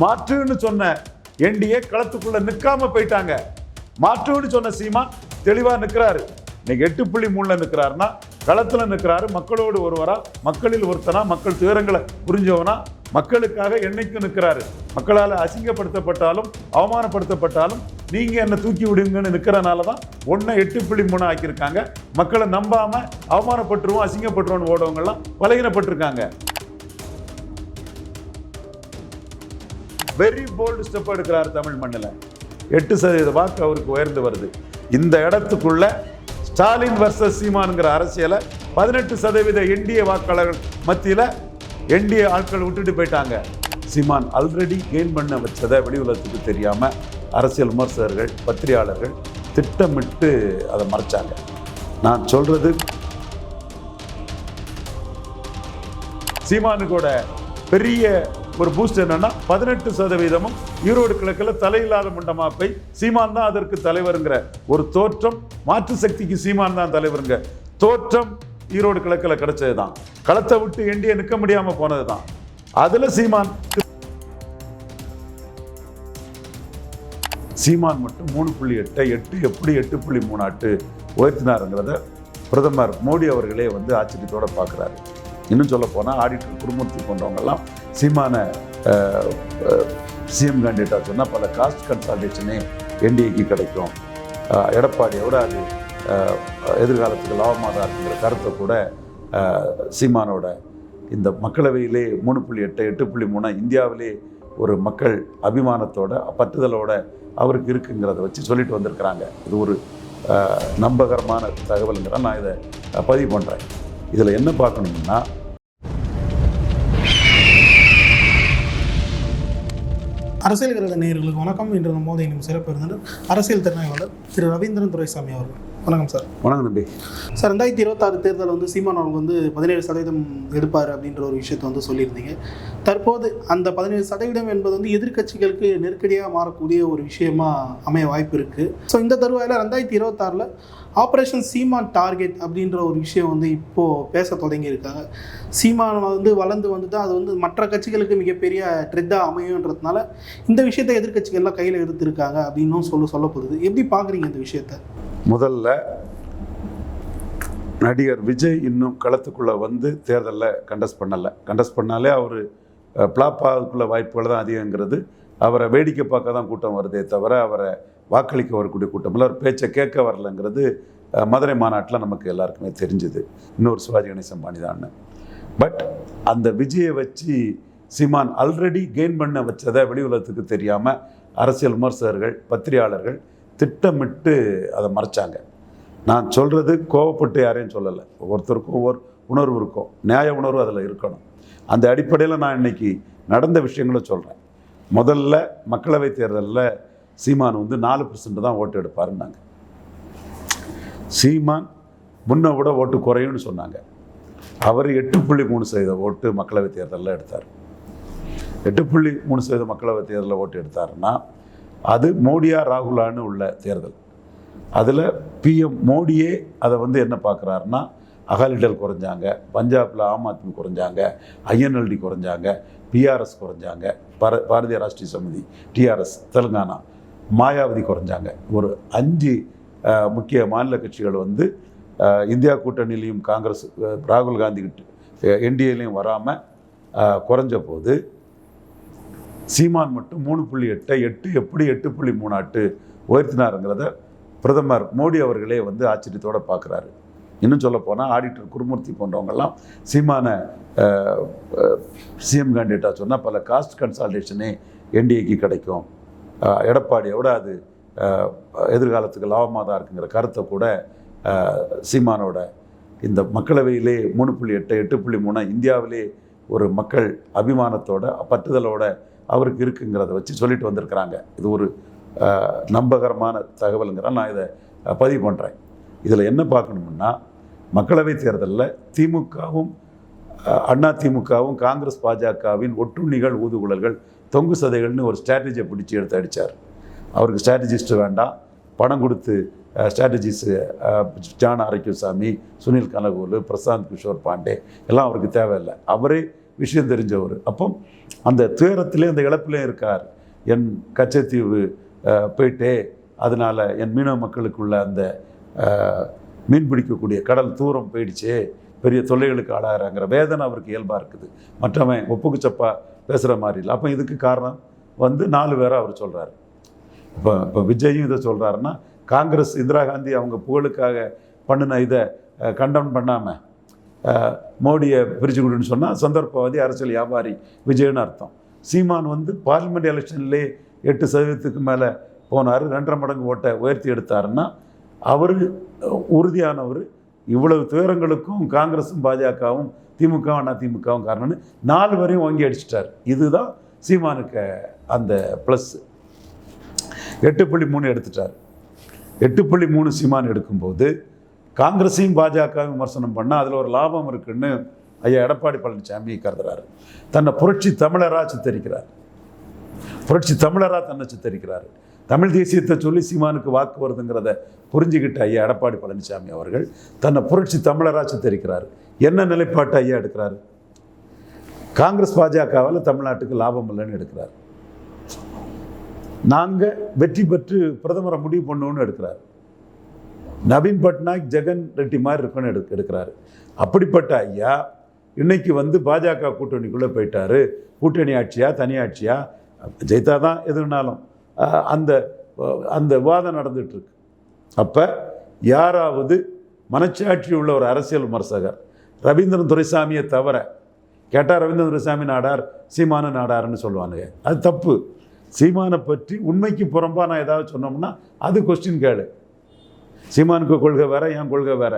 மாற்றுன்னு சொன்ன என்டிஏ களத்துக்குள்ள நிற்காம போயிட்டாங்க. மாற்றுன்னு சொன்ன சீமான் தெளிவா நிற்கிறாரு இன்னைக்கு எட்டு புள்ளி மூணுல நிற்கிறாருன்னா களத்துல நிற்கிறாரு மக்களோடு ஒருவரா மக்களில் ஒருத்தனா மக்கள் துயரங்களை புரிஞ்சவனா மக்களுக்காக என்னைக்கும் நிற்கிறாரு மக்களால் அசிங்கப்படுத்தப்பட்டாலும் அவமானப்படுத்தப்பட்டாலும் நீங்கள் என்ன தூக்கி விடுங்கன்னு நிற்கிறனால தான் ஒன்றை எட்டு புள்ளி மூணு ஆக்கியிருக்காங்க. மக்களை நம்பாமல் அவமானப்பட்டுருவோம் அசிங்கப்பட்டுருவோன்னு ஓடவங்கள்லாம் பலகீனப்பட்டிருக்காங்க. வெரி போல்டு ஸ்டெப் எடுக்கிறார் தமிழ் மண்ணில். எட்டு சதவீத வாக்கு அவருக்கு உயர்ந்து வருது. இந்த இடத்துக்குள்ள ஸ்டாலின் வர்சஸ் சீமானுங்கிற அரசியலை பதினெட்டு சதவீத என்டிஏ வாக்காளர்கள் மத்தியில் என்டிஏ ஆட்கள் விட்டுட்டு போயிட்டாங்க. சீமான் ஆல்ரெடி கெயின் பண்ண வச்சதை வெளி உலகத்துக்கு தெரியாமல் அரசியல் விமர்சகர்கள் பத்திரிகையாளர்கள் திட்டமிட்டு அதை மறைச்சாங்க. நான் சொல்றது சீமானுக்கோட பெரிய ஒரு பூஸ்ட் என்னன்னா பதினெட்டு சதவீதமும் ஈரோடு கிழக்கில் தலையில்லாத முண்டமாப்பை போய் சீமான் தான் அதற்கு தலைவருங்கிற ஒரு தோற்றம் மாற்று சக்திக்கு சீமான் தான் தலைவருங்க. தோற்றம் ஈரோடு கிழக்கில் கிடைச்சது தான் களத்தை விட்டு எண்டிய நிற்க முடியாம போனது தான் அதுல சீமான் சீமான் மட்டும் மூணு புள்ளி எட்டை எட்டு எப்படி எட்டு புள்ளி மூணு ஆட்டு உயர்த்தினாருங்கிறத பிரதமர் மோடி அவர்களே வந்து ஆச்சரியத்தோட பார்க்குறாரு. இன்னும் சொல்ல போனால் ஆடிட்டர் குருமூர்த்தி போன்றவங்கெல்லாம் சீமான சிஎம் கேண்டிடேட்டாக சொன்னால் பல காஸ்ட் கன்சல்டேஷனே என்டிஏக்கு கிடைக்கும். அஹ், எடப்பாடியோட அது எதிர்காலத்துக்கு லாபமாக தான் இருக்குங்கிற கருத்தை கூட சீமானோட இந்த மக்களவையிலே மூணு புள்ளி எட்டு எட்டு புள்ளி மூணு இந்தியாவிலே ஒரு மக்கள் அபிமானத்தோட பற்றுதலோட அவருக்கு இருக்குங்கிறத வச்சு சொல்லிட்டு வந்திருக்கிறாங்க. இது ஒரு நம்பகரமான தகவலுங்கிற நான் இதை பதிவு பண்ணுறேன் இதில் என்ன பார்க்கணும்னா அரசியல் கிரக நேயர்களுக்கு வணக்கம். இன்று நம்ம சிறப்பு இருந்தது அரசியல் திறனாய்வாளர் திரு ரவீந்திரன் துரைசாமி அவர்கள். வணக்கம் சார். வணக்கம் தம்பி. சார் ரெண்டாயிரத்தி இருபத்தாறு தேர்தல் வந்து சீமான் அவங்க வந்து பதினேழு சதவீதம் எடுப்பார் அப்படின்ற ஒரு விஷயத்தை வந்து சொல்லியிருந்தீங்க. தற்போது அந்த பதினேழு சதவீதம் என்பது வந்து எதிர்க்கட்சிகளுக்கு நெருக்கடியாக மாறக்கூடிய ஒரு விஷயமா அமைய வாய்ப்பு இருக்குது ஸோ இந்த தருவாயில் ரெண்டாயிரத்தி இருபத்தாறில் ஆப்ரேஷன் சீமான் டார்கெட் அப்படின்ற ஒரு விஷயம் வந்து இப்போது பேச தொடங்கியிருக்காங்க. சீமான் வந்து வளர்ந்து வந்துட்டு அது வந்து மற்ற கட்சிகளுக்கு மிகப்பெரிய ட்ரெட்டாக அமையுன்றதுனால இந்த விஷயத்தை எதிர்க்கட்சிகள்லாம் கையில் எடுத்திருக்காங்க அப்படின்னும் சொல்ல சொல்லப்படுது எப்படி பார்க்குறீங்க இந்த விஷயத்தை? முதல்ல நடிகர் விஜய் இன்னும் களத்துக்குள்ளே வந்து தேர்தலில் கண்டஸ்ட் பண்ணலை. கண்டஸ்ட் பண்ணாலே அவர் பிளாப் வாய்ப்புகள் தான் அதிகங்கிறது. அவரை வேடிக்கை பார்க்க தான் கூட்டம் வருதே தவிர அவரை வாக்களிக்க வரக்கூடிய கூட்டம் இல்லை. அவர் பேச்சை கேட்க வரலங்கிறது மதுரை மாநாட்டில் நமக்கு எல்லாருக்குமே தெரிஞ்சுது. இன்னொரு சிவாஜி கணேசன் பாணிதான் பட் அந்த விஜயை வச்சு சீமான் ஆல்ரெடி கெயின் பண்ண வச்சதை வெளி உலகத்துக்கு தெரியாமல் அரசியல் விமர்சகர்கள் பத்திரிகையாளர்கள் திட்டமிட்டு அதை மறைச்சாங்க. நான் சொல்கிறது கோவப்பட்டு யாரையும் சொல்லலை. ஒவ்வொருத்தருக்கும் ஒவ்வொரு உணர்வு இருக்கும். நியாய உணர்வு அதில் இருக்கணும். அந்த அடிப்படையில் நான் இன்னைக்கு நடந்த விஷயங்களை சொல்கிறேன் முதல்ல மக்களவைத் தேர்தலில் சீமான் வந்து நாலு பர்சன்ட் தான் ஓட்டு எடுப்பாருன்னாங்க. சீமான் முன்ன விட ஓட்டு குறையும்னு சொன்னாங்க. அவர் எட்டு புள்ளி மூணு சதவீத ஓட்டு மக்களவைத் தேர்தலில் எடுத்தார். எட்டு புள்ளி மூணு சதவீத மக்களவைத் தேர்தலில் ஓட்டு எடுத்தாருன்னா அது மோடியா ராகுலான்னு உள்ள தேர்தல். அதில் பிஎம் மோடியே அதை வந்து என்ன பார்க்குறாருன்னா அகாலிடல் குறைஞ்சாங்க பஞ்சாபில் ஆம் ஆத்மி குறைஞ்சாங்க ஐஎன்எல்டி குறைஞ்சாங்க பிஆர்எஸ் குறைஞ்சாங்க பார பாரதிய ராஷ்டிரிய சமிதி டிஆர்எஸ் தெலுங்கானா மாயாவதி குறைஞ்சாங்க. ஒரு அஞ்சு முக்கிய மாநில கட்சிகள் வந்து இந்தியா கூட்டணியிலையும் காங்கிரஸ் ராகுல் காந்தி என்டிஏலையும் வராமல் குறைஞ்ச போது சீமான் மட்டும் மூணு புள்ளி எட்டை எட்டு எப்படி எட்டு புள்ளி மூணு ஆட்டு உயர்த்தினாருங்கிறத பிரதமர் மோடி அவர்களே வந்து ஆச்சரியத்தோட பார்க்குறாரு. இன்னும் சொல்ல போனால் ஆடிட்டர் குருமூர்த்தி போன்றவங்கெல்லாம் சீமான சிஎம் கேண்டிடேட்டாக சொன்னால் பல காஸ்ட் கன்சால்டேஷனே என்டிஏக்கு கிடைக்கும். எடப்பாடியோட அது எதிர்காலத்துக்கு லாபமாக தான் இருக்குங்கிற கருத்தை கூட சீமானோட இந்த மக்களவையிலே மூணு புள்ளி எட்டு எட்டு புள்ளி மூணு இந்தியாவிலே ஒரு மக்கள் அபிமானத்தோட பற்றுதலோட அவருக்கு இருக்குங்கிறத வச்சு சொல்லிட்டு வந்திருக்கிறாங்க. இது ஒரு நம்பகரமான தகவலுங்கிற நான் இதை பதிவு பண்ணுறேன் இதில் என்ன பார்க்கணும்னா மக்களவைத் தேர்தலில் திமுகவும் அண்ணா திமுகவும் காங்கிரஸ் பாஜகவின் ஒட்டுண்ணிகள் ஊதுகுழல்கள் தொங்கு சதைகள்னு ஒரு ஸ்ட்ராட்டஜியை பிடிச்சி எடுத்து அடித்தார் அவருக்கு ஸ்ட்ராட்டஜிஸ்ட் வேண்டாம். பணம் கொடுத்து ஸ்ட்ராட்டஜிஸ் ஜான் ஆரோக்கியசாமி சுனில் கனகோலு பிரசாந்த் கிஷோர் பாண்டே எல்லாம் அவருக்கு தேவையில்லை. அவரே விஷயம் தெரிஞ்சவர். அப்போ அந்த துயரத்திலே அந்த இழப்பிலே இருக்கார். என் கச்சத்தீவு போயிட்டே அதனால் என் மீனவ மக்களுக்குள்ள அந்த மீன் பிடிக்கக்கூடிய கடல் தூரம் போயிடுச்சே பெரிய தொல்லைகளுக்கு ஆளாகிறாங்கிற வேதனை அவருக்கு இயல்பாக இருக்குது. மற்றவன் ஒப்புக்கு சப்பா பேசுகிற மாதிரி இல்லை. அப்போ இதுக்கு காரணம்? வந்து நாலு பேரை அவர் சொல்கிறார் இப்போ இப்போ விஜயும் இதை சொல்கிறாருன்னா காங்கிரஸ் இந்திரா காந்தி அவங்க புகழுக்காக பண்ணின இதை கண்டம் பண்ணாமல் மோடியை பிரித்து கொடுன்னு சொன்னால் சந்தர்ப்பவாதி அரசியல் வியாபாரி விஜயன்னு அர்த்தம். சீமான் வந்து பார்லிமெண்ட் எலெக்ஷன்லேயே எட்டு சதவீதத்துக்கு மேலே போனார் ரெண்டரை மடங்கு ஓட்டை உயர்த்தி எடுத்தாருன்னா அவர் உறுதியானவர். இவ்வளவு துயரங்களுக்கும் காங்கிரஸும் பாஜகவும் திமுகவும் அண்ணா திமுகவும் காரணம்னு நாலு வரையும் வாங்கி அடிச்சிட்டார். இதுதான் சீமானுக்கு அந்த ப்ளஸ் எட்டு புள்ளி மூணு எடுத்துட்டார். எட்டு புள்ளி மூணு சீமான் எடுக்கும்போது காங்கிரஸையும் பாஜகவும் விமர்சனம் பண்ணால் அதில் ஒரு லாபம் இருக்குன்னு ஐயா எடப்பாடி பழனிசாமி கருதுறாரு. தன்னை புரட்சி தமிழராக சித்தரிக்கிறார். புரட்சி தமிழராக தன்னை சித்தரிக்கிறார். தமிழ் தேசியத்தை சொல்லி சீமானுக்கு வாக்கு வருதுங்கிறத புரிஞ்சுக்கிட்ட ஐயா எடப்பாடி பழனிசாமி அவர்கள் தன்னை புரட்சி தமிழராக சித்தரிக்கிறார். என்ன நிலைப்பாட்டை ஐயா எடுக்கிறாரு? காங்கிரஸ் பாஜகவால் தமிழ்நாட்டுக்கு லாபம் இல்லைன்னு எடுக்கிறார். நாங்கள் வெற்றி பெற்று பிரதமரை முடிவு பண்ணுவோன்னு எடுக்கிறார். நவீன் பட்நாயக் ஜெகன் ரெட்டி மாதிரி இருக்குன்னு எடு எடுக்கிறாரு. அப்படிப்பட்ட ஐயா இன்னைக்கு வந்து பாஜக கூட்டணிக்குள்ளே போயிட்டாரு. கூட்டணி ஆட்சியா தனியாட்சியா ஜெயித்தா தான் எதுனாலும் அந்த அந்த விவாதம் நடந்துகிட்ருக்கு அப்போ யாராவது மனச்சாட்சி உள்ள ஒரு அரசியல் விமர்சகர் ரவீந்திரன் துரைசாமியை தவிர கேட்டால் ரவீந்திரன் துரைசாமி நாடார் சீமான நாடார்னு சொல்லுவானுங்க. அது தப்பு. சீமானை பற்றி உண்மைக்கு புறம்பாக நான் ஏதாவது சொன்னோம்னா அது கொஸ்டின் கேளு. சீமானுக்கு கொள்கை வேற என் கொள்கை வேற.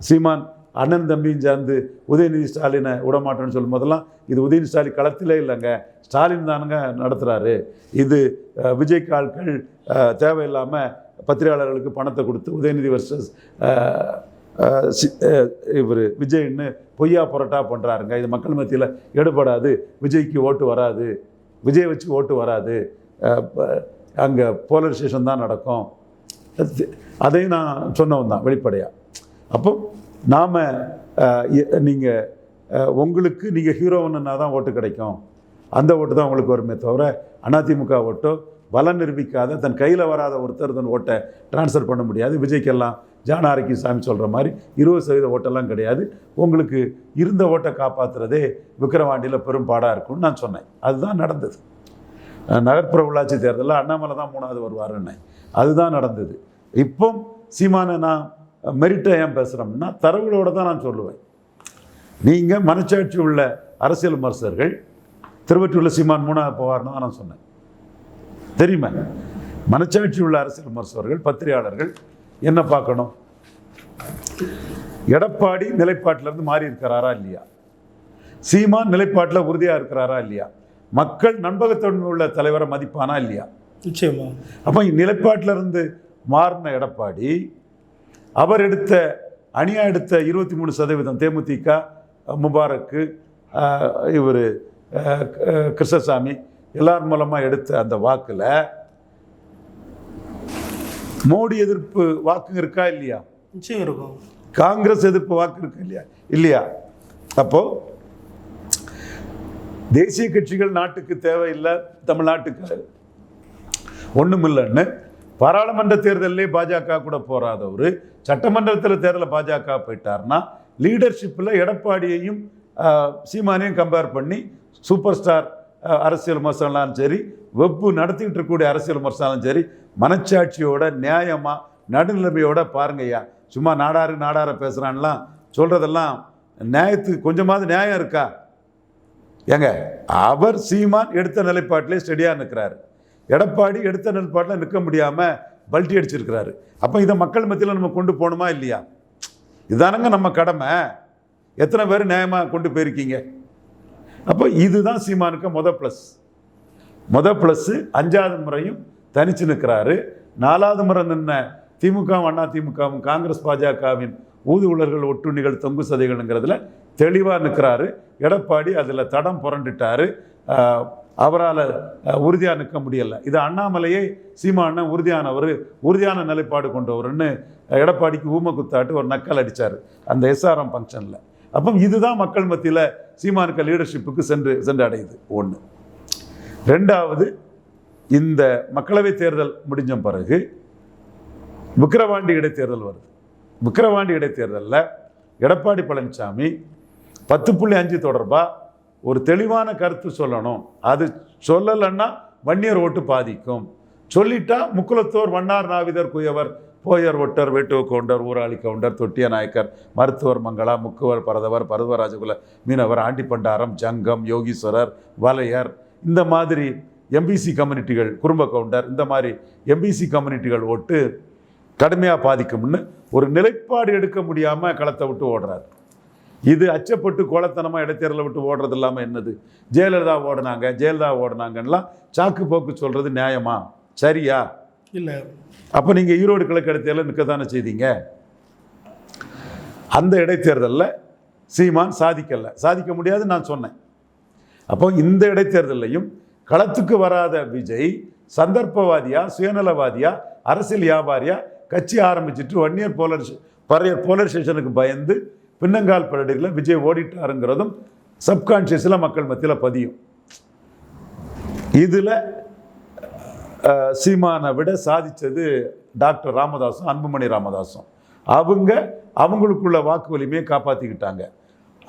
சீமான் அண்ணன் தம்பியும் சேர்ந்து உதயநிதி ஸ்டாலினை விடமாட்டேன்னு சொல்லும் போதெல்லாம் இது உதயநிதி ஸ்டாலின் களத்திலே இல்லைங்க. ஸ்டாலின் தானுங்க நடத்துகிறாரு இது விஜய் விஜய்க்கு ஆட்கள் தேவையில்லாமல் பத்திரிகையாளர்களுக்கு பணத்தை கொடுத்து உதயநிதி வர்சஸ் இவர் விஜய்ன்னு பொய்யா புரட்டா பண்ணுறாருங்க இது மக்கள் மத்தியில் எடுபடாது. விஜய்க்கு ஓட்டு வராது. விஜய் வச்சு ஓட்டு வராது. அங்கே போலரைசேஷன் தான் நடக்கும். அதையும் நான் சொன்னவன் தான் வெளிப்படையாக அப்போ நாம் நீங்கள் உங்களுக்கு நீங்கள் ஹீரோவனுன்னா தான் ஓட்டு கிடைக்கும். அந்த ஓட்டு தான் உங்களுக்கு வருமே தவிர அதிமுக ஓட்டோ பலம் நிரூபிக்காத தன் கையில் வராத ஒருத்தர் தன் ஓட்டை ட்ரான்ஸ்ஃபர் பண்ண முடியாது. விஜய்க்கெல்லாம் ஜானாரிக்கு சாமி சொல்கிற மாதிரி இருபது சதவீத ஓட்டெல்லாம் கிடையாது. உங்களுக்கு இருந்த ஓட்டை காப்பாற்றுறதே விக்கிரவாண்டியில் பெரும் பாடாக இருக்கும்னு நான் சொன்னேன். அதுதான் நடந்தது. நகர்ப்புற உள்ளாட்சி தேர்தலில் அண்ணாமலை தான் மூணாவது வருவாருன்னு அதுதான் நடந்தது. இப்போ சீமானை நான் மெரிட்டை ஏன் பேசுகிறோம்னா தரவுகளோட தான் நான் சொல்லுவேன். நீங்கள் மனச்சாட்சி உள்ள அரசியல் விமர்சகர்கள் திருவற்றியுள்ள சீமான் மூணாவது போவார்னு தான் நான் சொன்னேன். தெரியுமா? மனச்சாட்சி உள்ள அரசியல் விமர்சகர்கள் பத்திரிகையாளர்கள் என்ன பார்க்கணும்? எடப்பாடி நிலைப்பாட்டிலேருந்து மாறி இருக்கிறாரா இல்லையா? சீமான் நிலைப்பாட்டில் உறுதியாக இருக்கிறாரா இல்லையா? மக்கள் நண்பகத்தன்மை உள்ள தலைவரை மதிப்பானா இல்லையா? நிச்சயமா. அப்போ நிலைப்பாட்டில் இருந்து மாறின எடப்பாடி அவர் எடுத்த அணியா எடுத்த இருபத்தி மூணு சதவீதம் தேமுதிக முபாரக்கு இவர் கிருஷ்ணசாமி எல்லார் மூலமாக எடுத்த அந்த வாக்கில் மோடி எதிர்ப்பு வாக்கு இருக்கா இல்லையா? நிச்சயம் இருக்கும். காங்கிரஸ் எதிர்ப்பு வாக்கு இருக்கு இல்லையா? இல்லையா? அப்போ தேசிய கட்சிகள் நாட்டுக்கு தேவையில்லை தமிழ்நாட்டுக்கு ஒன்றுமில்லைன்னு பாராளுமன்ற தேர்தலிலே பாஜக கூட போராதவர். சட்டமன்றத்தில் தேர்தலில் பாஜக போயிட்டார்னா லீடர்ஷிப்பில் எடப்பாடியையும் சீமானையும் கம்பேர் பண்ணி சூப்பர் ஸ்டார் அரசியல் விமர்சனாலும் சரி வெப்பு நடத்திக்கிட்டு இருக்கக்கூடிய அரசியல் விமர்சனாலும் சரி மனச்சாட்சியோட நியாயமாக நடுநிலைமையோட பாருங்கய்யா. சும்மா நாடாரு நாடார பேசுகிறான்லாம் சொல்கிறதெல்லாம் நியாயத்துக்கு கொஞ்சமாவது நியாயம் இருக்கா? ஏங்க அவர் சீமான் எடுத்த நிலைப்பாட்டிலே ஸ்டெடியாக நிற்கிறாரு எடப்பாடி எடுத்த நிலைப்பாட்டில் நிற்க முடியாமல் பல்ட்டி அடிச்சிருக்கிறாரு. அப்போ இதை மக்கள் மத்தியில் நம்ம கொண்டு போகணுமா இல்லையா? இதுதானங்க நம்ம கடமை. எத்தனை பேர் நியாயமாக கொண்டு போயிருக்கீங்க? அப்போ இதுதான் சீமானுக்கு மொத ப்ளஸ் மொத ப்ளஸ்ஸு அஞ்சாவது முறையும் தனிச்சு நிற்கிறாரு. நாலாவது முறை நின்ன திமுகவும் அண்ணா திமுகவும் காங்கிரஸ் பாஜகவின் ஊதுகுழல்கள் ஒட்டுண்ணிகள் தொங்கு சதைகள்ங்கிறதுல தெளிவாக நிற்கிறாரு. எடப்பாடி அதில் தடம் புரண்டுட்டாரு. அவரால் உறுதியாக நிற்க முடியலை. இது அண்ணாமலையே சீமான உறுதியானவர் உறுதியான நிலைப்பாடு கொண்டவர்னு எடப்பாடிக்கு ஊம குத்தாட்டு ஒரு நக்கல் அடித்தார் அந்த எஸ்ஆர்எம் ஃபங்க்ஷனில் அப்போ இதுதான் மக்கள் மத்தியில் சீமானுக்க லீடர்ஷிப்புக்கு சென்று சென்று அடையுது ஒன்று ரெண்டாவது இந்த மக்களவைத் தேர்தல் முடிஞ்ச பிறகு விக்கிரவாண்டி இடைத்தேர்தல் வருது. விக்கிரவாண்டி இடைத்தேர்தலில் எடப்பாடி பழனிசாமி பத்து புள்ளி அஞ்சு தொடர்பாக ஒரு தெளிவான கருத்து சொல்லணும். அது சொல்லலைன்னா வன்னியர் ஓட்டு பாதிக்கும். சொல்லிட்டா Mukkulathor வண்ணார் நாவிதர் குயவர் Boer ஒட்டர் வேட்டுவ counter Urali counter தொட்டிய நாயக்கர் மருத்துவர் மங்களா முக்குவர் பரதவர் பருவராஜகுல மீனவர் ஆண்டிப்பண்டாரம் ஜங்கம் யோகீஸ்வரர் வலையர் இந்த மாதிரி எம்பிசி கம்யூனிட்டிகள் குடும்ப கவுண்டர் இந்த மாதிரி எம்பிசி கம்யூனிட்டிகள் ஓட்டு கடுமையாக பாதிக்கும்னு ஒரு நிலைப்பாடு எடுக்க முடியாமல் களத்தை விட்டு ஓடுறார். இது அச்சப்பட்டு கோலத்தனமாக இடைத்தேர்தலை விட்டு ஓடுறது இல்லாமல் என்னது? ஜெயலலிதா ஓடினாங்க ஜெயலலிதா ஓடினாங்கலாம் சாக்கு போக்கு சொல்கிறது நியாயமா? சரியா? இல்லை. அப்போ நீங்கள் ஈரோடு கிழக்கு இடைத்தேர்தலில் நிற்க தானே செய்தீங்க? அந்த இடைத்தேர்தலில் சீமான் சாதிக்கல. சாதிக்க முடியாதுன்னு நான் சொன்னேன். அப்போ இந்த இடைத்தேர்தலையும் களத்துக்கு வராத விஜய் சந்தர்ப்பவாதியா சுயநலவாதியா அரசியல் வியாபாரியா கட்சி ஆரம்பிச்சிட்டு வன்னியர் போலர் பறையர் போலரைசேஷனுக்கு பயந்து பின்னங்கால் பரடியில் விஜய் ஓடிட்டாருங்கிறதும் சப்கான்ஷியஸில் மக்கள் மத்தியில் பதியும். இதில் சீமானை விட சாதித்தது டாக்டர் ராமதாசும் அன்புமணி ராமதாசும். அவங்க அவங்களுக்குள்ள வாக்கு வலிமையை காப்பாற்றிக்கிட்டாங்க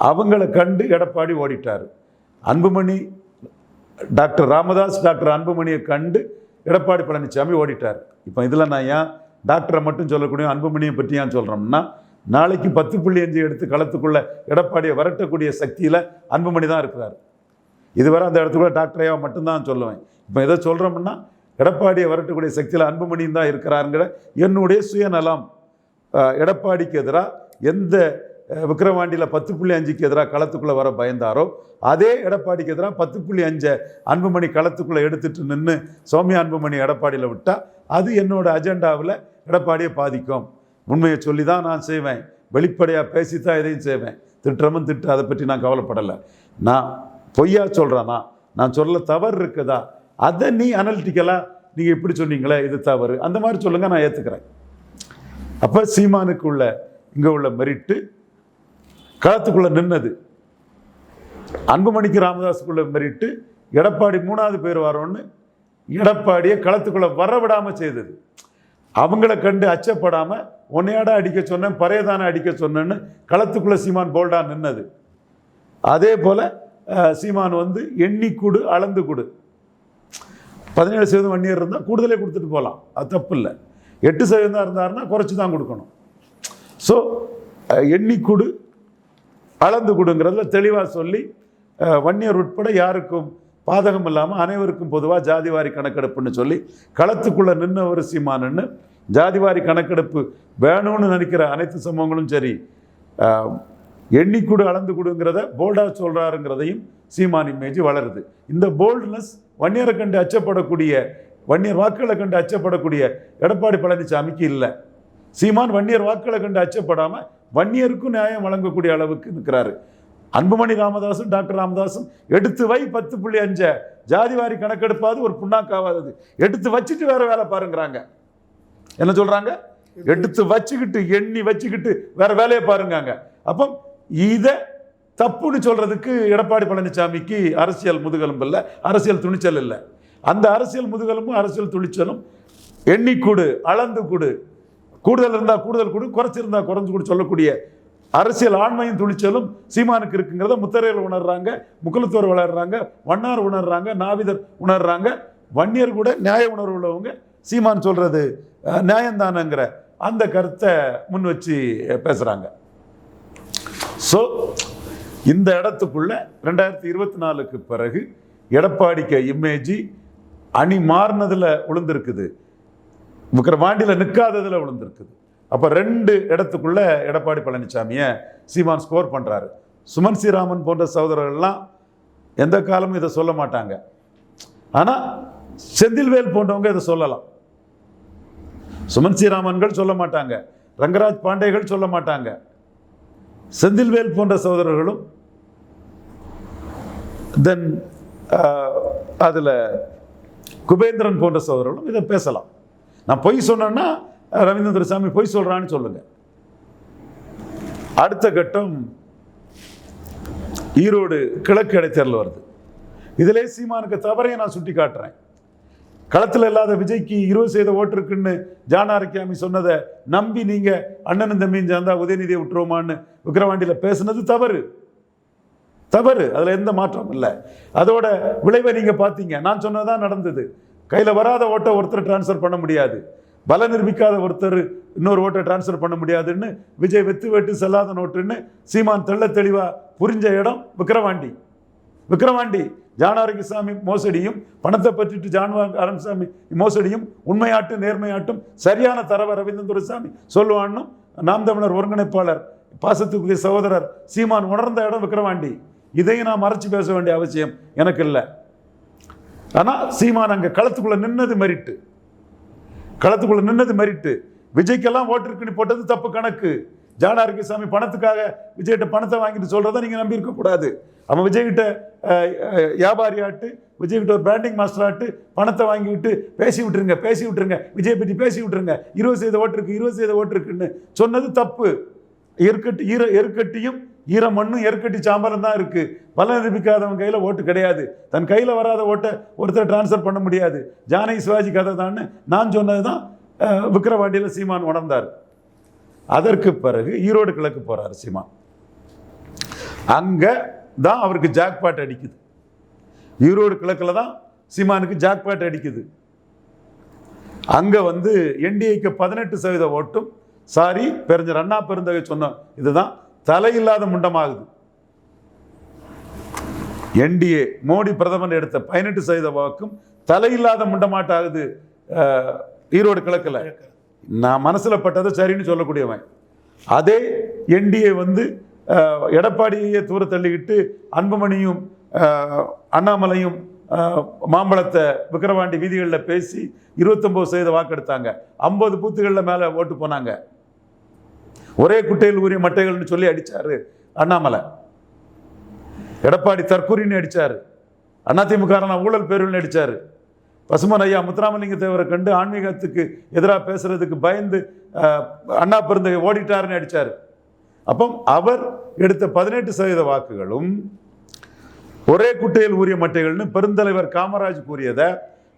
அவங்கள கண்டு எடப்பாடி ஓடிட்டார். அன்புமணி டாக்டர் ராமதாஸ் டாக்டர் அன்புமணியை கண்டு எடப்பாடி பழனிசாமி ஓடிட்டார். இப்போ இதில் நான் ஏன் டாக்டரை மட்டும் சொல்லக்கூடிய அன்புமணியை பற்றி ஏன் சொல்கிறோம்னா நாளைக்கு பத்து புள்ளி அஞ்சு எடுத்து களத்துக்குள்ள எடப்பாடியை வரட்டக்கூடிய சக்தியில் அன்புமணி தான் இருக்கிறார். இதுவரை அந்த இடத்துக்குள்ள டாக்டரையாக மட்டும்தான் சொல்லுவேன். இப்போ எதை சொல்கிறோம்னா எடப்பாடியை வரட்டக்கூடிய சக்தியில் அன்புமணியும் தான் இருக்கிறாருங்கிற என்னுடைய சுயநலம். எடப்பாடிக்கு எதிராக எந்த அஹ், விக்கிரவாண்டியில் பத்து புள்ளி அஞ்சுக்கு எதிராக களத்துக்குள்ளே வர பயந்தாரோ அதே எடப்பாடிக்கு எதிராக பத்து புள்ளி அஞ்சை அன்புமணி களத்துக்குள்ளே எடுத்துகிட்டு நின்று சௌமியா அன்புமணி எடப்பாடியில் விட்டால் அது என்னோட அஜெண்டாவில் எடப்பாடியை பாதிக்கும். உண்மையை சொல்லி தான் நான் செய்வேன். வெளிப்படையாக பேசி தான் எதையும் செய்வேன். திட்டமும் திட்டு அதை பற்றி நான் கவலைப்படலை. நான் பொய்யா சொல்கிறானா நான் சொல்ல தவறு இருக்குதா? அதை நீ அனலிட்டிக்கலாக நீங்கள் இப்படி சொன்னீங்களே இது தவறு. அந்த மாதிரி சொல்லுங்கள் நான் ஏற்றுக்கிறேன் அப்போ சீமானுக்கு உள்ள இங்கே உள்ள மெரிட்டு களத்துக்குள்ளே நின்னது. அன்புமணிக்கு ராமதாஸுக்குள்ள மெரிட்டு எடப்பாடி மூணாவது பேர் வரோன்னு எடப்பாடியை களத்துக்குள்ளே வர விடாமல் செய்தது. அவங்கள கண்டு அச்சப்படாமல் உன்னையாடா அடிக்க சொன்னேன் பறையதானே அடிக்க சொன்னேன்னு களத்துக்குள்ளே சீமான் போல்டா நின்னது. அதே போல் சீமான் வந்து எண்ணி கொடு அளந்து கொடு. பதினேழு சதவீதம் வன்னியர் இருந்தால் கூடுதலே கொடுத்துட்டு போகலாம் அது தப்பு இல்லை. எட்டு சதவீதம் இருந்தாருன்னா குறைச்சி தான் கொடுக்கணும். ஸோ எண்ணி கொடு அளந்து கொடுங்கிறதுல தெளிவாக சொல்லி வன்னியர் உட்பட யாருக்கும் பாதகம் இல்லாமல் அனைவருக்கும் பொதுவாக ஜாதிவாரி கணக்கெடுப்புன்னு சொல்லி களத்துக்குள்ளே நின்று ஒரு ஜாதிவாரி கணக்கெடுப்பு வேணும்னு நினைக்கிற அனைத்து சமூகங்களும் சரி எண்ணிக்கூடு அளந்து கொடுங்கிறத போல்டாக சொல்கிறாருங்கிறதையும் சீமான் இமேஜ் வளருது. இந்த போல்ட்னஸ் வன்னியரை கண்டு அச்சப்படக்கூடிய வன்னியர் வாக்குகளை கண்டு அச்சப்படக்கூடிய எடப்பாடி பழனிசாமிக்கு இல்லை. சீமான் வன்னியர் வாக்குகளை கண்டு அச்சப்படாமல் வன்னியருக்கும் நியாயம் வழங்கக்கூடிய அளவுக்கு நிற்கிறாரு அன்புமணி ராமதாசும் டாக்டர் ராமதாசும் எடுத்து வை பத்து புள்ளி அஞ்ச. ஜாதிவாரி கணக்கெடுப்பாது ஒரு புண்ணாக்காவாதது. எடுத்து வச்சுட்டு வேற வேலை பாருங்கிறாங்க. என்ன சொல்றாங்க? எடுத்து வச்சுக்கிட்டு எண்ணி வச்சுக்கிட்டு வேற வேலையை பாருங்காங்க. அப்போ இதை தப்புன்னு சொல்றதுக்கு எடப்பாடி பழனிசாமிக்கு அரசியல் முதுகெலும்பு இல்லை அரசியல் துணிச்சல் இல்லை. அந்த அரசியல் முதுகெலும்பும் அரசியல் துணிச்சலும் எண்ணி கொடு அளந்து கொடு கூடுதல் இருந்தால் கூடுதல் கொடு குறைச்சிருந்தா குறைஞ்சு கொடு சொல்லக்கூடிய அரசியல் ஆண்மையும் துணிச்சலும் சீமானுக்கு இருக்குங்கிறத முத்தரையர் உணர்றாங்க முக்குலத்தோர் வளர்றாங்க வண்ணார் உணர்றாங்க நாவிதர் உணர்றாங்க வன்னியர் கூட நியாய உணர்வு உள்ளவங்க. சீமான் சொல்றது நியாயந்தானங்கிற அந்த கருத்தை முன் வச்சு பேசுகிறாங்க ஸோ இந்த இடத்துக்குள்ள ரெண்டாயிரத்தி இருபத்தி நாலுக்கு பிறகு எடப்பாடிக்கு இமேஜி அணி மாறினதில் விழுந்திருக்குது விக்கிரவாண்டியில் நிற்காததில் விழுந்திருக்குது அப்போ ரெண்டு இடத்துக்குள்ள எடப்பாடி பழனிசாமியை சீமான் ஸ்கோர் பண்ணுறாரு சுமன் ஸ்ரீராமன் போன்ற சகோதரர்கள்லாம் எந்த காலமும் இதை சொல்ல மாட்டாங்க. ஆனால் செந்தில்வேல் போன்றவங்க இதை சொல்லலாம். சுமன் ஸ்ரீராமன்கள் சொல்ல மாட்டாங்க. ரங்கராஜ் பாண்டேகள் சொல்ல மாட்டாங்க. செந்தில்வேல் போன்ற சகோதரர்களும் தென் அதில் குபேந்திரன் போன்ற சகோதரர்களும் இதை பேசலாம். நான் பொய் சொன்னேன்னா ரவீந்திர சாமி பொய் சொல்கிறான்னு சொல்லுங்க. அடுத்த கட்டம் ஈரோடு கிழக்கு இடைத்தேர்தல் வருது. இதிலே சீமானுக்கு தவறையை நான் சுட்டி காட்டுறேன். களத்தில் இல்லாத விஜய்க்கு இருபது செய்த ஓட்டு இருக்குன்னு ஜானாரிக்காமி சொன்னதை நம்பி நீங்கள் அண்ணனும் தம்பியும் சேர்ந்தா உதயநிதியை விட்டுருவோமான்னு விக்கிரவாண்டியில் பேசுனது தவறு. தவறு. அதில் எந்த மாற்றமும் இல்லை. அதோட விளைவை நீங்கள் பார்த்தீங்க. நான் சொன்னதான் நடந்தது. கையில் வராத ஓட்டை ஒருத்தர் டிரான்ஸ்ஃபர் பண்ண முடியாது. பல நிரூபிக்காத ஒருத்தர் இன்னொரு ஓட்டை டிரான்ஸ்ஃபர் பண்ண முடியாதுன்னு விஜய் வெத்து வெட்டு செல்லாத நோட்டுன்னு சீமான் தெள்ள தெளிவாக புரிஞ்ச இடம் விக்கிரவாண்டி. விக்கிரவாண்டி ஜானாரகிசாமி மோசடியும் பணத்தை பற்றிட்டு ஜான்வா அரண்சாமி மோசடியும் உண்மையாட்டும் நேர்மையாட்டும் சரியான தரவ ரவீந்திரன் துரைசாமி சொல்லுவான்னு நாம் தமிழர் ஒருங்கிணைப்பாளர் பாசத்துக்குரிய சகோதரர் சீமான் உணர்ந்த இடம் விக்கிரவாண்டி. இதையும் நான் மறைச்சு பேச வேண்டிய அவசியம் எனக்கு இல்லை. ஆனால் சீமான் அங்கே களத்துக்குள்ளே நின்னது மெரிட்டு. களத்துக்குள்ள நின்னது மெரிட்டு விஜய்க்கெல்லாம் ஓட்டு இருக்குன்னு போட்டது தப்பு கணக்கு. ஜானாரகிசாமி பணத்துக்காக விஜய்கிட்ட பணத்தை வாங்கிட்டு சொல்கிறத நீங்கள் நம்பியிருக்க கூடாது. அவன் விஜய்கிட்ட வியாபாரி ஆட்டு விஜய்கிட்ட ஒரு பிராண்டிங் மாஸ்டர் ஆட்டு பணத்தை வாங்கி விட்டு பேசி விட்டுருங்க பேசி விட்டுருங்க விஜய் பற்றி பேசி விட்டுருங்க. இருபது சதவீத ஓட்டிருக்கு இருபது சதவீத ஓட்டு இருக்குன்னு சொன்னது தப்பு. எருக்கட்டு ஈர எருக்கட்டியும் ஈர மண்ணும் எருக்கட்டி சாம்பரம் தான் இருக்கு. பலன் நிரூபிக்காதவன் கையில் ஓட்டு கிடையாது. தன் கையில் வராத ஓட்டை ஒருத்தர் டிரான்ஸ்ஃபர் பண்ண முடியாது. ஜானகி சிவாஜி கதை தான் நான் சொன்னது தான் விக்கிரவாண்டியில் சீமான் உணர்ந்தார். அதற்கு பிறகு ஈரோடு கிழக்கு போகிறார் சீமான். அங்கே தான் அவருக்கு ஜாக்பாட் அடிக்குது. ஈரோடு கிழக்கில் தான் சீமானுக்கு ஜாக்பாட் அடிக்குது. அங்கே வந்து என்டிஏக்கு பதினெட்டு சதவீத ஓட்டும் சாரி பெருஞ்சர் அண்ணா பெருந்தகை சொன்ன இதுதான். தலையில்லாத முண்டமாகுது. என்டிஏ மோடி பிரதமர் எடுத்த பதினெட்டு சதவீத வாக்கும் தலையில்லாத முண்டமாட்டாகுது ஈரோடு கிழக்கில். நான் மனசில் பட்டதை சரின்னு சொல்லக்கூடியவன். அதே என்டிஏ வந்து எடப்பாடியை தூர தள்ளிக்கிட்டு அன்புமணியும் அண்ணாமலையும் மாம்பழத்தை விக்கிரவாண்டி வீதிகளில் பேசி இருபத்தொம்போது சதவீத வாக்கெடுத்தாங்க. ஐம்பது பூத்துகளில் மேலே ஓட்டு போனாங்க. ஒரே குட்டையில் உரிய மட்டைகள்னு சொல்லி அடித்தார் அண்ணாமலை. எடப்பாடி தற்கூரின்னு அடித்தார் அதிமுக ஊழல் பேருன்னு அடித்தார் பசுமன் ஐயா முத்துராமலிங்க தேவரை கண்டு ஆன்மீகத்துக்கு எதிராக பேசுறதுக்கு பயந்து அண்ணா பெருந்தகை ஓடிட்டாருன்னு அடித்தார் அப்போ அவர் எடுத்த பதினெட்டு சதவீத வாக்குகளும் ஒரே குட்டையில் ஊரிய மட்டைகள்னு பெருந்தலைவர் காமராஜ் கூறியதை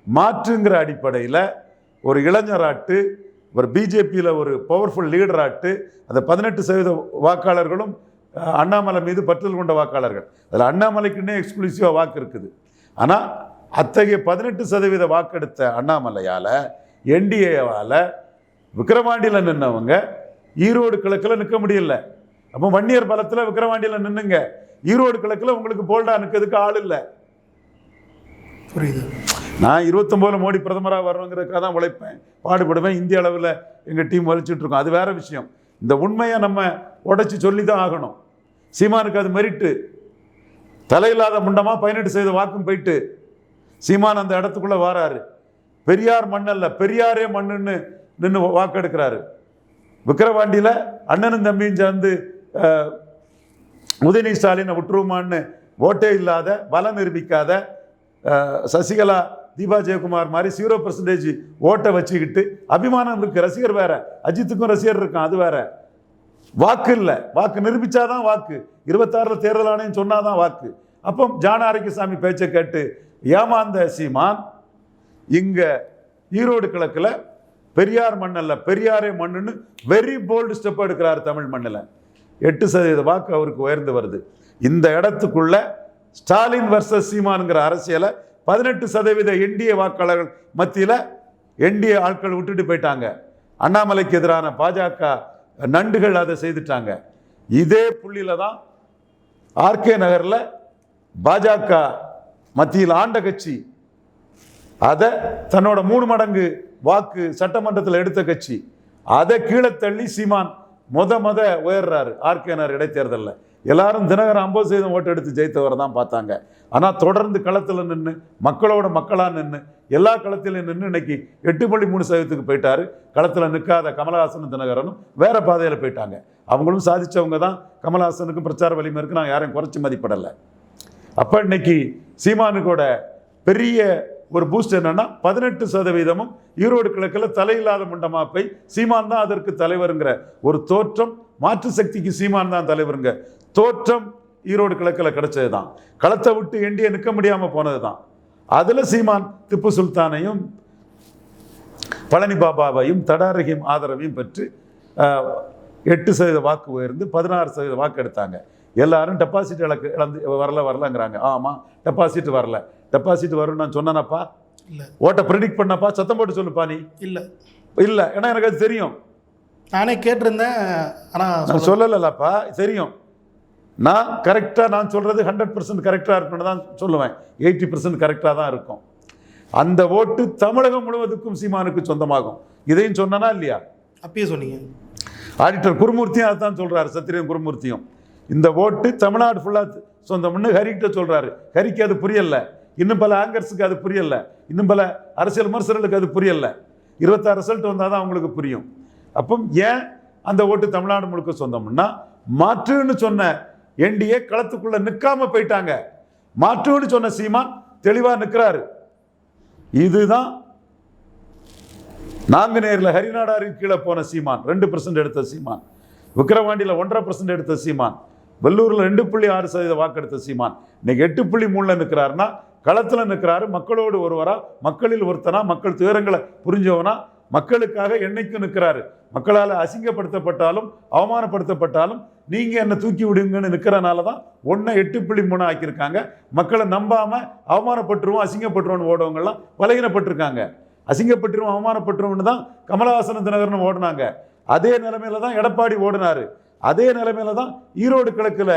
மாற்றுங்கிற அடிப்படையில் ஒரு இளைஞராட்டு ஒரு பிஜேபியில் ஒரு பவர்ஃபுல் லீடராட்டு அந்த பதினெட்டு சதவீத வாக்காளர்களும் அண்ணாமலை மீது பற்றுதல் கொண்ட வாக்காளர்கள். அதில் அண்ணாமலைக்குன்னே எக்ஸ்க்ளூசிவாக வாக்கு இருக்குது. ஆனால் அத்தகைய பதினெட்டு சதவீத வாக்கெடுத்த அண்ணாமலையால் என்டிஏவால் விக்கிரவாண்டியில் நின்னவங்க ஈரோடு கிழக்கில் நிற்க முடியல. அப்போ வன்னியர் பலத்தில் விக்கிரவாண்டியில் நின்னுங்க. ஈரோடு கிழக்கில் உங்களுக்கு போல்டா நிற்கிறதுக்கு ஆள் இல்லை. புரியுது. நான் இருபத்தொம்போதில் மோடி பிரதமராக வரணுங்கிறதுக்காக தான் உழைப்பேன் பாடுபடுவேன் இந்திய அளவில் எங்கள் டீம் வலிச்சுட்டு இருக்கோம். அது வேறு விஷயம். இந்த உண்மையை நம்ம உடச்சி சொல்லி தான் ஆகணும். சீமானுக்கு அது மெரிட்டு. தலையில்லாத முண்டமாக பதினெட்டு செய்த வாக்கும் போயிட்டு சீமான் அந்த இடத்துக்குள்ளே வாராரு. பெரியார் மண்ணல்ல பெரியாரே மண்ணுன்னு நின்று வாக்கெடுக்கிறாரு. விக்கிரவாண்டியில் அண்ணனும் தம்பியும் சேர்ந்து உதயநிதி ஸ்டாலினை விட்டுருமான்னு ஓட்டே இல்லாத பலம் நிரூபிக்காத சசிகலா தீபா ஜெயக்குமார் மாதிரி ஜீரோ பர்சன்டேஜ் ஓட்டை வச்சுக்கிட்டு அபிமானம் இருக்கு. ரசிகர் வேற அஜித்துக்கும் ரசிகர் இருக்கான் அது வேற. வாக்கு இல்லை. வாக்கு நிரூபிச்சாதான் வாக்கு. இருபத்தாறுல தேர்தல் ஆணையம் சொன்னாதான் வாக்கு. அப்போ ஜான ஆரோக்கியசாமி பேச்சை கேட்டு ஏமாந்த சீமான் இங்க ஈரோடு கிழக்கில் பெரியார் மண்ணல்ல பெரியாரே மண்ணுன்னு வெரி போல்டு ஸ்டெப் எடுக்கிறார் தமிழ் மண்ணில். எட்டு சதவீத வாக்கு அவருக்கு உயர்ந்து வருது. இந்த இடத்துக்குள்ள ஸ்டாலின் வர்சஸ் சீமானுங்கிற அரசியலை பதினெட்டு சதவீத என்டிஏ வாக்காளர்கள் மத்தியில் என்டிஏ ஆட்கள் விட்டுட்டு போயிட்டாங்க. அண்ணாமலைக்கு எதிரான பாஜக நண்டுகள் அதை செய்துட்டாங்க. இதே புள்ளியில தான் ஆர்கே நகரில் பாஜக மத்தியில் ஆண்ட கட்சி. அதை தன்னோட மூணு மடங்கு வாக்கு சட்டமன்றத்தில் எடுத்த கட்சி. அதை கீழே தள்ளி சீமான் முத முத உயர்றாரு ஆர்கேனர் இடைத்தேர்தலில். எல்லாரும் தினகரன் ஐம்பது சதவீதம் ஓட்டு எடுத்து ஜெயித்தவரை தான் பார்த்தாங்க. ஆனால் தொடர்ந்து களத்தில் நின்று மக்களோட மக்களாக நின்று எல்லா களத்திலும் நின்று இன்னைக்கு எட்டு புள்ளி மூணு சதவீதத்துக்கு போயிட்டாரு. களத்தில் நிற்காத கமலஹாசனும் தினகரனும் வேற பாதையில் போயிட்டாங்க. அவங்களும் சாதித்தவங்க தான். கமலஹாசனுக்கும் பிரச்சார வலிமை இருக்குது நான் யாரையும் குறைச்சி மதிப்பிடலை. அப்போ இன்னைக்கு சீமானுக்கோட பெரிய ஒரு பூஸ்ட் என்னன்னா பதினெட்டு சதவீதமும் ஈரோடு கிழக்கில் தலையில்லாத முண்டமா போய் சீமான் தான் அதற்கு தலைவருங்கிற ஒரு தோற்றம். மாற்று சக்திக்கு சீமான் தான் தலைவருங்க. தோற்றம் ஈரோடு கிழக்கில் கிடைச்சது தான் களத்தை விட்டு என்டிஏ நிற்க முடியாமல் போனது தான் அதில் சீமான் திப்பு சுல்தானையும் பழனி பாபாவையும் தடாரகியும் ஆதரவையும் பெற்று எட்டு சதவீத வாக்கு உயர்ந்து பதினாறு சதவீத வாக்கு எடுத்தாங்க. எல்லாரும் டெபாசிட் இழக்கு இழந்து வரல வரலங்கிறாங்க. ஆமாம் டெபாசிட் வரல. டெபாசிட் வரும்னு நான் சொன்னேனப்பா? இல்லை. ஓட்டை ப்ரெடிக்ட் பண்ணப்பா? சத்தம் போட்டு சொல்லுப்பா நீ. இல்லை. இல்லை. ஏன்னா எனக்கு அது தெரியும். நானே கேட்டிருந்தேன் ஆனால் நான் சொல்லலப்பா தெரியும். நான் கரெக்டாக நான் சொல்கிறது ஹண்ட்ரட் பர்சன்ட் கரெக்டாக இருக்குன்னு தான் சொல்லுவேன். எயிட்டி பர்சன்ட் கரெக்டாக தான் இருக்கும். அந்த ஓட்டு தமிழகம் முழுவதுக்கும் சீமானுக்கு சொந்தமாகும். இதையும் சொன்னனா இல்லையா? அப்பயே சொன்னீங்க. ஆடிட்டர் குருமூர்த்தியும் அதுதான் சொல்றாரு சத்திரியன் குருமூர்த்தியும். இந்த ஓட்டு தமிழ்நாடு ஃபுல்லாக சொந்தம்னு ஹரிக்கிட்ட சொல்றாரு. ஹரிக்கு அது புரியல. இன்னும் பல ஆங்கர்ஸுக்கு அது புரியல. இன்னும் பல அரசியல் விமர்சகர்களுக்கு அது புரியல. இருபத்தாறு ரிசல்ட் வந்தால் தான் அவங்களுக்கு புரியும். அப்போ ஏன் அந்த ஓட்டு தமிழ்நாடு முழுக்க சொந்தம்னா மாற்றுன்னு சொன்ன என்டிஏ களத்துக்குள்ள நிற்காம போயிட்டாங்க. மாற்றுன்னு சொன்ன சீமான் தெளிவா நிற்கிறாரு இதுதான் நாங்குநேரில் ஹரிநாடாருக்கு கீழே போன சீமான். ரெண்டு பர்சன்ட் எடுத்த சீமான். விக்கிரவாண்டியில் ஒன்றரை பர்சன்ட் எடுத்த சீமான். வெள்ளூரில் ரெண்டு புள்ளி ஆறு சதவீத வாக்கெடுத்த சீமான். இன்னைக்கு எட்டு புள்ளி மூணில் நிற்கிறாருன்னா களத்தில் நிற்கிறாரு மக்களோடு ஒருவரா மக்களில் ஒருத்தனா மக்கள் துயரங்களை புரிஞ்சவனா மக்களுக்காக என்னைக்கும் நிற்கிறாரு மக்களால் அசிங்கப்படுத்தப்பட்டாலும் அவமானப்படுத்தப்பட்டாலும் நீங்கள் என்னை தூக்கி விடுங்கன்னு நிற்கிறனால தான் ஒன்றை எட்டு புள்ளி மூணு ஆக்கியிருக்காங்க. மக்களை நம்பாமல் அவமானப்பட்டுருவோம் அசிங்கப்பட்டுருவோம்னு ஓடவங்கெல்லாம் பலகீனப்பட்டிருக்காங்க. அசிங்கப்பட்டுருவோம் அவமானப்பட்டுருவோம்னு தான் கமலஹாசன தினகரன் ஓடினாங்க. அதே நிலைமையில தான் எடப்பாடி ஓடினாரு. அதே நிலைமையில தான் ஈரோடு கிழக்கில்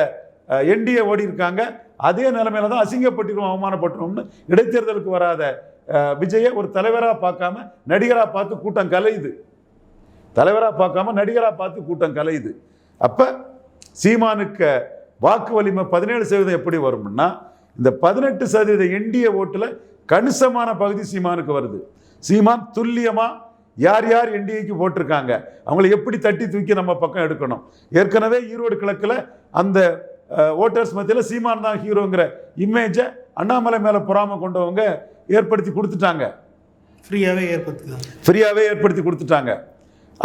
என்டிஏ ஓடி இருக்காங்க அதே நிலைமையில தான் அசிங்கப்பட்டிருவோம் அவமானப்பட்டுருவோம்னு இடைத்தேர்தலுக்கு வராத விஜயை ஒரு தலைவராக பார்க்காம நடிகராக பார்த்து கூட்டம் கலையுது. தலைவராக பார்க்காம நடிகராக பார்த்து கூட்டம் கலையுது. அப்போ சீமானுக்கு வாக்கு வலிமை பதினேழு சதவீதம் எப்படி வரும்னா இந்த பதினெட்டு சதவீத என்டிஏ ஓட்டில் கணிசமான பகுதி சீமானுக்கு வருது. சீமான் துல்லியமாக யார் யார் என்டிஏக்கு போட்டிருக்காங்க அவங்கள எப்படி தட்டி தூக்கி நம்ம பக்கம் எடுக்கணும். ஏற்கனவே ஈரோடு கிழக்கில் அந்த ஓட்டர்ஸ் மத்தியில் சீமான் தான் ஹீரோங்கிற இமேஜை அண்ணாமலை மேலே பொறாம கொண்டவங்க ஏற்படுத்தி கொடுத்துட்டாங்க. ஃப்ரீயாகவே ஏற்படுத்திக்கலாம் ஃப்ரீயாகவே ஏற்படுத்தி கொடுத்துட்டாங்க.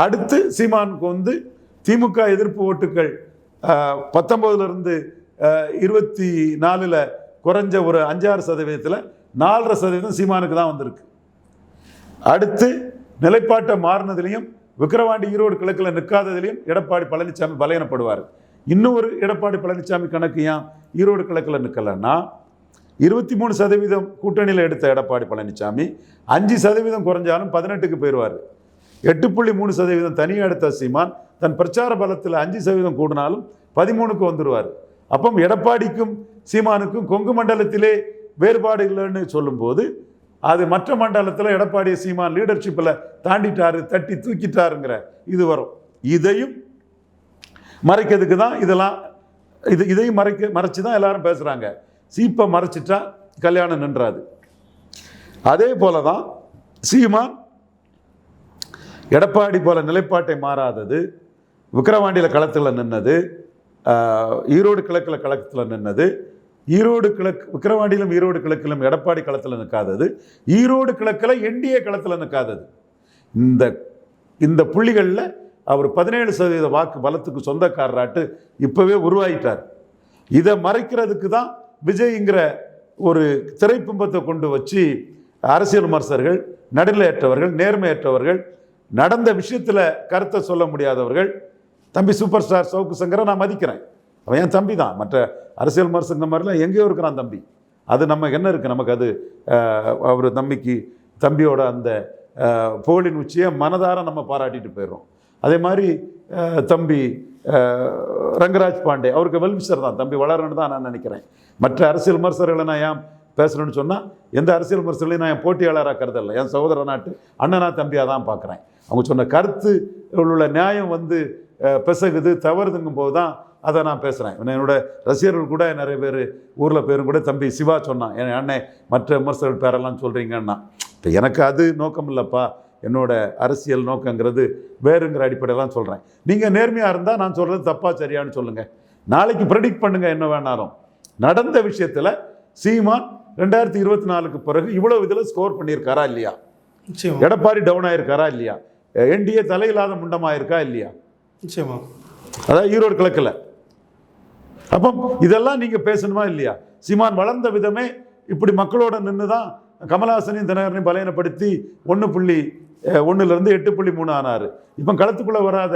அடுத்து சீமானுக்கு வந்து திமுக எதிர்ப்பு ஓட்டுகள் பத்தொம்போதுலேருந்து இருபத்தி நாலில் குறைஞ்ச ஒரு அஞ்சாறு சதவீதத்தில் நாலரை சதவீதம் சீமானுக்கு தான் வந்திருக்கு. அடுத்து நிலைப்பாட்டை மாறினதுலையும் விக்கிரவாண்டி ஈரோடு கிழக்கில் நிற்காததுலையும் எடப்பாடி பழனிசாமி பலையனப்படுவார் இன்னும் ஒரு எடப்பாடி பழனிசாமி கணக்கு ஏன் ஈரோடு கிழக்கில் நிற்கலைன்னா இருபத்தி மூணு சதவீதம் கூட்டணியில் எடுத்த எடப்பாடி பழனிசாமி அஞ்சு சதவீதம் குறைஞ்சாலும் பதினெட்டுக்கு போயிடுவார் எட்டு புள்ளி மூணு சதவீதம் தனியாக எடுத்த சீமான் தன் பிரச்சார பலத்தில் அஞ்சு சதவீதம் கூடினாலும் பதிமூணுக்கு வந்துடுவார் அப்போ எடப்பாடிக்கும் சீமானுக்கும் கொங்கு மண்டலத்திலே வேறுபாடு இல்லைன்னு சொல்லும்போது அது மற்ற மண்டலத்தில் எடப்பாடியை சீமான் லீடர்ஷிப்பில் தாண்டிட்டாரு தட்டி தூக்கிட்டாருங்கிற இது வரும். இதையும் மறைக்கிறதுக்கு தான் இதெல்லாம் இது இதையும் மறைக்க மறைச்சு தான் எல்லாரும் பேசுகிறாங்க சீப்பை மறைச்சிட்டா கல்யாணம் நின்றாது. அதே போல தான் சீமான் எடப்பாடி போல நிலைப்பாட்டை மாறாதது விக்கிரவாண்டியில் களத்தில் நின்னது ஈரோடு கிழக்கில் களத்தில் நின்னது. ஈரோடு கிழக்கு விக்கிரவாண்டியிலும் ஈரோடு கிழக்கிலும் எடப்பாடி களத்தில் நிற்காதது ஈரோடு கிழக்கில் என்டிஏ களத்தில் நிற்காதது இந்த இந்த புள்ளிகளில் அவர் பதினேழு சதவீத வாக்கு பலத்துக்கு சொந்தக்காரராட்டு இப்போவே உருவாயிட்டார். இதை மறைக்கிறதுக்கு தான் விஜய்ங்கிற ஒரு திரைப்பிம்பத்தை கொண்டு வச்சு அரசியல் விமர்சகர்கள் நடுநிலையற்றவர்கள் நேர்மையற்றவர்கள் நடந்த விஷயத்தில் கருத்தை சொல்ல முடியாதவர்கள் தம்பி சூப்பர் ஸ்டார் சவுக்கு சங்கரை நான் மதிக்கிறேன். அவன் என் தம்பி தான். மற்ற அரசியல் விமர்சகங்க மாதிரிலாம் எங்கேயோ இருக்கிறான் தம்பி. அது நம்ம என்ன இருக்குது நமக்கு அது அவர் தம்பிக்கு தம்பியோட அந்த புகழின் உச்சியை மனதார நம்ம பாராட்டிட்டு போயிடுறோம். அதே மாதிரி தம்பி ரங்கராஜ் பாண்டே அவருக்கு வெல்விஷர் தான். தம்பி வளரணும்னு தான் நான் நினைக்கிறேன். மற்ற அரசியல் விமர்சகர்களை நான் ஏன் பேசணும்னு சொன்னால் எந்த அரசியல் விமர்சகர்களையும் நான் என் போட்டியாளராக கருதல என் சகோதர நாட்டு அண்ணனா தம்பியாக தான் பார்க்குறேன் அவங்க சொன்ன கருத்து உள்ள நியாயம் வந்து பிசகுது தவறுதுங்கும் போது தான் அதை நான் பேசுகிறேன் என்னோட ரசிகர்கள் கூட நிறைய பேர் ஊரில் பேரும் கூட தம்பி சிவா சொன்னான் என் அண்ணன் மற்ற விமர்சகர்கள் பேரெல்லாம் சொல்கிறீங்கன்னா இப்போ எனக்கு அது நோக்கம் இல்லைப்பா. என்னோட அரசியல் நோக்கங்கிறது வேறுங்கிற அடிப்படையெல்லாம் சொல்கிறேன் நீங்கள் நேர்மையாக இருந்தால் நான் சொல்கிறது தப்பா சரியான்னு சொல்லுங்கள் நாளைக்கு ப்ரெடிக்ட் பண்ணுங்கள் என்ன வேணாலும். நடந்த விஷயத்தில் சீமான் ரெண்டாயிரத்தி இருபத்தி நாலுக்கு பிறகு இவ்வளோ இதில் ஸ்கோர் பண்ணியிருக்காரா இல்லையா? எடப்பாடி டவுன் ஆயிருக்காரா இல்லையா? என்டிஏ தலையில்லாத முண்டமாயிருக்கா இல்லையா? நிச்சயமா. அதான் ஈரோடு கிழக்கில். அப்போ இதெல்லாம் நீங்கள் பேசணுமா இல்லையா? சீமான் வளர்ந்த விதமே இப்படி மக்களோட நின்று தான் கமலஹாசனையும் தினகரனையும் பலையனப்படுத்தி ஒன்று புள்ளி ஒன்றுலேருந்து எட்டு புள்ளி மூணு ஆனார். இப்போ களத்துக்குள்ளே வராத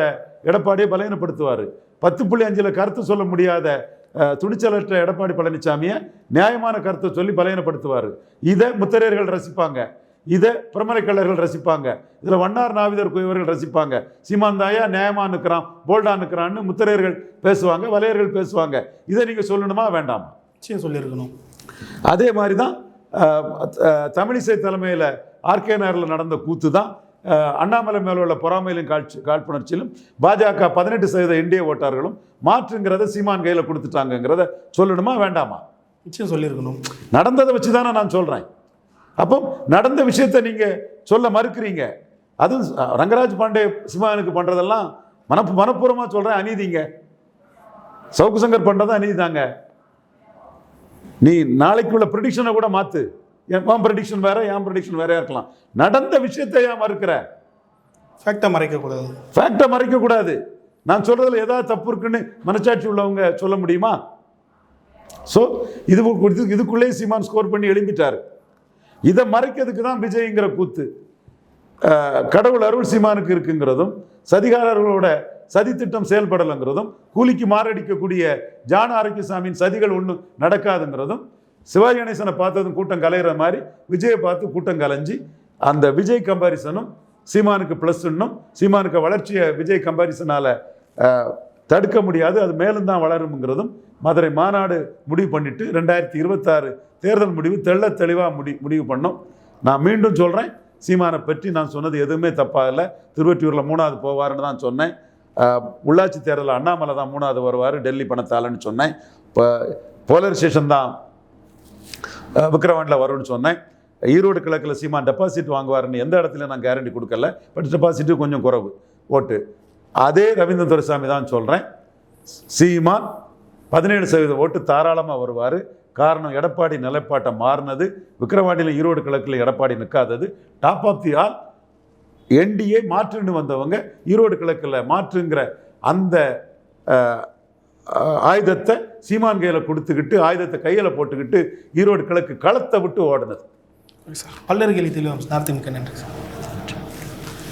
எடப்பாடியை பலையனப்படுத்துவார் பத்து புள்ளி அஞ்சில் கருத்து சொல்ல முடியாத துணிச்சலற்ற எடப்பாடி பழனிசாமியை நியாயமான கருத்தை சொல்லி பலையனப்படுத்துவார் இதை முத்திரையர்கள் ரசிப்பாங்க. இதை பிரமலைக்கல்லர்கள் ரசிப்பாங்க. இதில் வண்ணார் நாவிதர் குயவர்கள் ரசிப்பாங்க. சீமான் தாயா நியாயமா நிற்கிறான் போல்டா நிற்கிறான்னு முத்திரையர்கள் பேசுவாங்க வலையர்கள் பேசுவாங்க. இதை நீங்கள் சொல்லணுமா வேண்டாமா? நிச்சயம் சொல்லியிருக்கணும். அதே மாதிரி தான் தமிழிசை தலைமையில் ஆர்கே நகரில் நடந்த கூத்து தான் அண்ணாமலை மேல உள்ள பொறாமையிலும் காட்சி காழ்ப்புணர்ச்சியிலும் பாஜக பதினெட்டு சதவீத இந்திய ஓட்டார்களும் மாற்றுங்கிறத சீமான் கையில் கொடுத்துட்டாங்கங்கிறத சொல்லணுமா வேண்டாமா? நிச்சயம் சொல்லியிருக்கணும். நடந்ததை வச்சு தானே நான் சொல்கிறேன் அப்போ நடந்த விஷயத்தை நீங்கள் சொல்ல மறுக்கிறீங்க. அஹ், ரங்கராஜ் பாண்டே சிவானுக்கு பண்ணுறதெல்லாம் மனப்பு மனப்பூர்வமாக சொல்கிறேன் அநீதிங்க. சவுக்கு சங்கர் பண்ணுறது அநீதி தாங்க நீ நாளைக்கு உள்ள ப்ரிடிக்ஷனை கூட மாற்று என் ப்ரிடிக்ஷன் வேற என் ப்ரிடிக்ஷன் வேறையா இருக்கலாம். நடந்த விஷயத்தை ஏன் மறுக்கிற? ஃபேக்டை மறைக்கக்கூடாது. ஃபேக்டை மறைக்கக்கூடாது. நான் சொல்கிறதுல ஏதாவது தப்பு இருக்குன்னு மனச்சாட்சி உள்ளவங்க சொல்ல முடியுமா? ஸோ இது இது இதுக்குள்ளே சீமான் ஸ்கோர் பண்ணி எழும்பிட்டார். இதை மறைக்கிறதுக்கு தான் விஜய்ங்கிற கூத்து. கடவுள் அருள் சீமானுக்கு இருக்குங்கிறதும் சதிகாரர்களோட சதித்திட்டம் செயல்படலைங்கிறதும் கூலிக்கு மாரடிக்கக்கூடிய ஜான ஆரோக்கியசாமியின் சதிகள் ஒன்றும் நடக்காதுங்கிறதும் சிவாஜி கணேசனை பார்த்ததும் கூட்டம் கலையிற மாதிரி விஜயை பார்த்து கூட்டம் கலைஞ்சி அந்த விஜய் கம்பாரிசனும் சீமானுக்கு ப்ளஸ் இன்னும் சீமானுக்கு வளர்ச்சியை விஜய் கம்பாரிசனால் தடுக்க முடியாது அது மேலும் தான் வளரும்ங்கிறதும் மதுரை மாநாடு முடிவு பண்ணிவிட்டு ரெண்டாயிரத்தி இருபத்தாறு தேர்தல் முடிவு தெள்ள தெளிவாக முடி முடிவு பண்ணோம். நான் மீண்டும் சொல்கிறேன் சீமானை பற்றி நான் சொன்னது எதுவுமே தப்பாக இல்லை திருவொற்றியூரில் மூணாவது போவாருன்னு தான் சொன்னேன். உள்ளாட்சி தேர்தலில் அண்ணாமலை தான் மூணாவது வருவார் டெல்லி பணத்தாளன்னு சொன்னேன். இப்போ போலரைசேஷன் தான் அஹ், விக்கிரவாண்டில் வரும்னு சொன்னேன். ஈரோடு கிழக்கில் சீமான் டெபாசிட் வாங்குவாருன்னு எந்த இடத்துல நான் கேரண்டி கொடுக்கல. பட் டெபாசிட்டு கொஞ்சம் குறைவு ஓட்டு. அதே ரவீந்திர துரைசாமி தான் சொல்கிறேன் சீமான் பதினேழு சதவீத ஓட்டு தாராளமாக வருவார். காரணம் எடப்பாடி நிலைப்பாட்டை மாறினது. விக்கிரவாண்டியில் ஈரோடு கிழக்கில் Edappadi நிற்காதது top of the all NDA மாற்றுன்னு வந்தவங்க ஈரோடு கிழக்கில் மாற்றுங்கிற அந்த ஆயுதத்தை சீமான் கையில் கொடுத்துக்கிட்டு ஆயுதத்தை கையில் போட்டுக்கிட்டு ஈரோடு கிழக்கு களத்தை விட்டு ஓடினது. சார் பல்லர் தெளிவாக நேரத்துக்கு நன்றி சார்.